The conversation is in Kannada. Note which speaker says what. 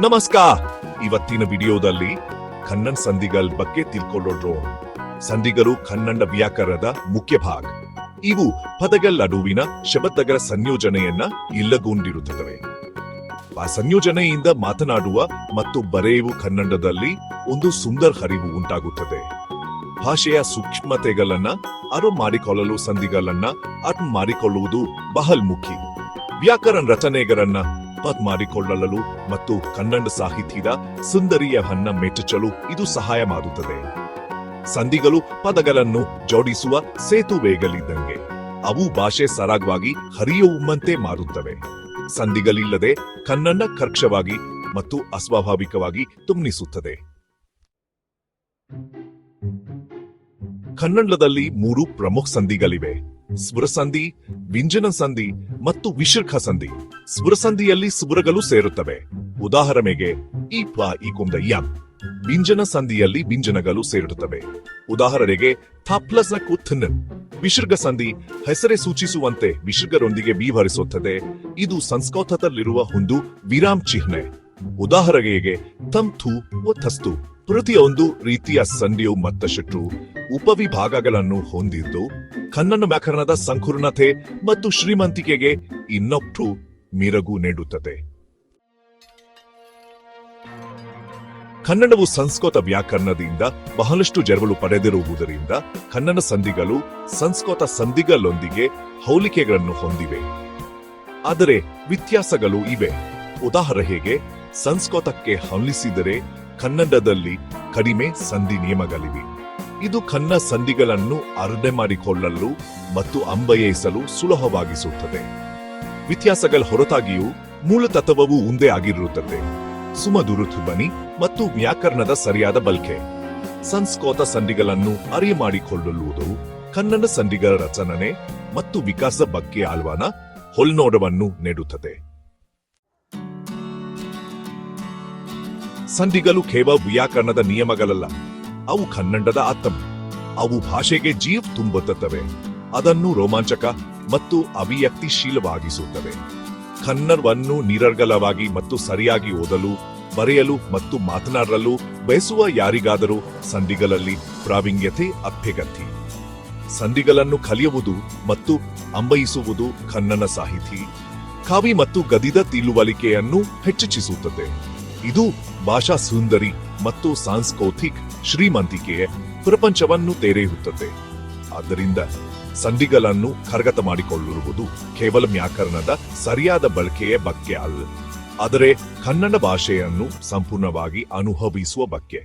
Speaker 1: ನಮಸ್ಕಾರ. ಇವತ್ತಿನ ವಿಡಿಯೋದಲ್ಲಿ ಕನ್ನಡ ಸಂಧಿಗಳ ಬಗ್ಗೆ ತಿಳ್ಕೊಳ್ಳೋಣ ಸಂಧಿಗಳು ಕನ್ನಡ ವ್ಯಾಕರಣದ ಮುಖ್ಯ ಭಾಗ. ಇವು ಪದಗಳ ನಡುವಿನ ಶಬ್ದಗಳ ಸಂಯೋಜನೆಯನ್ನ ಇಲ್ಲಗೊಂಡಿರುತ್ತವೆ. ಆ ಸಂಯೋಜನೆಯಿಂದ ಮಾತನಾಡುವ ಮತ್ತು ಬರೆಯುವ ಕನ್ನಡದಲ್ಲಿ ಒಂದು ಸುಂದರ ಹರಿವು ಉಂಟಾಗುತ್ತದೆ. ಭಾಷೆಯ ಸೂಕ್ಷ್ಮತೆಗಳನ್ನ ಅರು ಮಾಡಿಕೊಳ್ಳಲು ಸಂಧಿಗಳನ್ನ ಅರ್ಥ ಮಾಡಿಕೊಳ್ಳುವುದು ಬಹಳ ಮುಖ್ಯ. ವ್ಯಾಕರಣ ರಚನೆಗಳನ್ನ ಪದ್ ಮಾಡಿಕೊಳ್ಳಲು ಮತ್ತು ಕನ್ನಡ ಸಾಹಿತ್ಯದ ಸುಂದರಿಯ ಹನ್ನ ಮೆಚ್ಚಲು ಇದು ಸಹಾಯ ಮಾಡುತ್ತದೆ. ಸಂಧಿಗಳು ಪದಗಳನ್ನು ಜೋಡಿಸುವ ಸೇತುವೆಗಳಿದ್ದಂಗೆ ಅವು ಭಾಷೆ ಸರಾಗವಾಗಿ ಹರಿಯುವಂತೆ ಮಾಡುತ್ತವೆ ಸಂಧಿಗಳಿಲ್ಲದೆ ಕನ್ನಡ ಕರ್ಕ್ಷವಾಗಿ ಮತ್ತು ಅಸ್ವಾಭಾವಿಕವಾಗಿ ತುಂಬಿಸುತ್ತದೆ. ಕನ್ನಡದಲ್ಲಿ ಮೂರು ಪ್ರಮುಖ ಸಂಧಿಗಳಿವೆ. ಸ್ವರಸಂಧಿ ವ್ಯಂಜನ ಸಂಧಿ ಮತ್ತು ವಿಶೀರ್ಖ ಸಂಧಿ. ಸ್ವರಸಂಧಿಯಲ್ಲಿ ಸ್ವರಗಳು ಸೇರುತ್ತವೆ. ಉದಾಹರಣೆಗೆ, ಈ ಪ, ಈ ಕುಂದ, ಯಂ. ಸಂಧಿಯಲ್ಲಿ ವ್ಯಂಜನಗಳು ಸೇರುತ್ತವೆ. ಉದಾಹರಣೆಗೆ, ಥಾಪ್ಲಸ್ ಕುಥನ್ ವಿಸರ್ಗ ಸಂಧಿ ಹೆಸರೇ ಸೂಚಿಸುವಂತೆ ವಿಸರ್ಗರೊಂದಿಗೆ ವಿವರಿಸುತ್ತದೆ ಇದು ಸಂಸ್ಕೃತದಲ್ಲಿರುವ ಒಂದು ವಿರಾಮ್ ಚಿಹ್ನೆ. ಉದಾಹರಣೆಗೆ ತಮ್ ಥು ಒ ಥಸ್ತು. ಪ್ರತಿಯೊಂದು ರೀತಿಯ ಸಂಧಿಯು ಮತ್ತಷ್ಟು ಉಪವಿಭಾಗಗಳನ್ನು ಹೊಂದಿದ್ದು ಕನ್ನಡ ವ್ಯಾಕರಣದ ಸಂಕೀರ್ಣತೆ ಮತ್ತು ಶ್ರೀಮಂತಿಕೆಗೆ ಇನ್ನೊಟ್ಟು ಮಿರಗು ನೀಡುತ್ತದೆ. ಕನ್ನಡವು ಸಂಸ್ಕೃತ ವ್ಯಾಕರಣದಿಂದ ಬಹಳಷ್ಟು ಜರಗಳು ಪಡೆದಿರುವುದರಿಂದ ಕನ್ನಡ ಸಂಧಿಗಳು ಸಂಸ್ಕೃತ ಸಂಧಿಗಳೊಂದಿಗೆ ಹೋಲಿಕೆಗಳನ್ನು ಹೊಂದಿವೆ. ಆದರೆ ವ್ಯತ್ಯಾಸಗಳು ಇವೆ. ಉದಾಹರಣೆಗೆ ಸಂಸ್ಕೃತಕ್ಕೆ ಹೋಲಿಸಿದರೆ ಕನ್ನಡದಲ್ಲಿ ಕಡಿಮೆ ಸಂಧಿ ನಿಯಮಗಳಿವೆ. ಇದು ಕನ್ನ ಸಂಧಿಗಳನ್ನು ಅರ್ಧೆ ಮಾಡಿಕೊಳ್ಳಲು ಮತ್ತು ಅಂಬಯಿಸಲು ಸುಲಭವಾಗಿಸುತ್ತದೆ. ವ್ಯತ್ಯಾಸಗಳ ಹೊರತಾಗಿಯೂ ಮೂಲ ತತ್ವವು ಒಂದೇ ಆಗಿರುತ್ತದೆ. ಸುಮಧುರು ಧ್ವನಿ ಮತ್ತು ವ್ಯಾಕರಣದ ಸರಿಯಾದ ಬಲ್ಕೆ. ಸಂಸ್ಕೃತ ಸಂಧಿಗಳನ್ನು ಅರಿವು ಮಾಡಿಕೊಳ್ಳುವುದು ಕನ್ನಡ ಸಂಧಿಗಳ ರಚನೆ ಮತ್ತು ವಿಕಾಸ ಬಗ್ಗೆ ಆಳ್ವಾನ ಹೊಲ್ನೋಡವನ್ನು ನೀಡುತ್ತದೆ. ಸಂಧಿಗಳು ಕೇವಲ ವ್ಯಾಕರಣದ ನಿಯಮಗಳಲ್ಲ. ಅವು ಕನ್ನಡದ ಆತ್ಮ ಅವು ಭಾಷೆಗೆ ಜೀವ ತುಂಬುತ್ತವೆ. ಅದನ್ನು ರೋಮಾಂಚಕ ಮತ್ತು ಅಭಿವ್ಯಕ್ತಿಶೀಲವಾಗಿಸುತ್ತವೆ. ಕನ್ನಡವನ್ನು ನಿರರ್ಗಳವಾಗಿ ಮತ್ತು ಸರಿಯಾಗಿ ಓದಲು, ಬರೆಯಲು ಮತ್ತು ಮಾತನಾಡಲು ಬಯಸುವ ಯಾರಿಗಾದರೂ ಸಂಧಿಗಳಲ್ಲಿ ಪ್ರಾವೀಣ್ಯತೆ ಅಭ್ಯಗತಿ ಸಂಧಿಗಳನ್ನು ಕಲಿಯುವುದು ಮತ್ತು ಅಂಬಯಿಸುವುದು ಕನ್ನಡ ಸಾಹಿತಿ, ಕವಿ ಮತ್ತು ಗದಿದ ತಿಳುವಳಿಕೆಯನ್ನು ಹೆಚ್ಚಿಸುತ್ತದೆ. ಇದು ಭಾಷಾ ಸುಂದರಿ ಮತ್ತು ಸಾಂಸ್ಕೃತಿಕ್ ಶ್ರೀಮಂತಿಕೆಯ ಪ್ರಪಂಚವನ್ನು ತೆರೆಯುತ್ತದೆ. ಆದ್ದರಿಂದ ಸಂಧಿಗಳನ್ನು ಕರಗತ ಮಾಡಿಕೊಳ್ಳುವುದು ಕೇವಲ ವ್ಯಾಕರಣದ ಸರಿಯಾದ ಬಳಕೆಯ ಬಗ್ಗೆ ಅಲ್ಲ, ಆದರೆ ಕನ್ನಡ ಭಾಷೆಯನ್ನು ಸಂಪೂರ್ಣವಾಗಿ ಅನುಭವಿಸುವ ಬಗ್ಗೆ.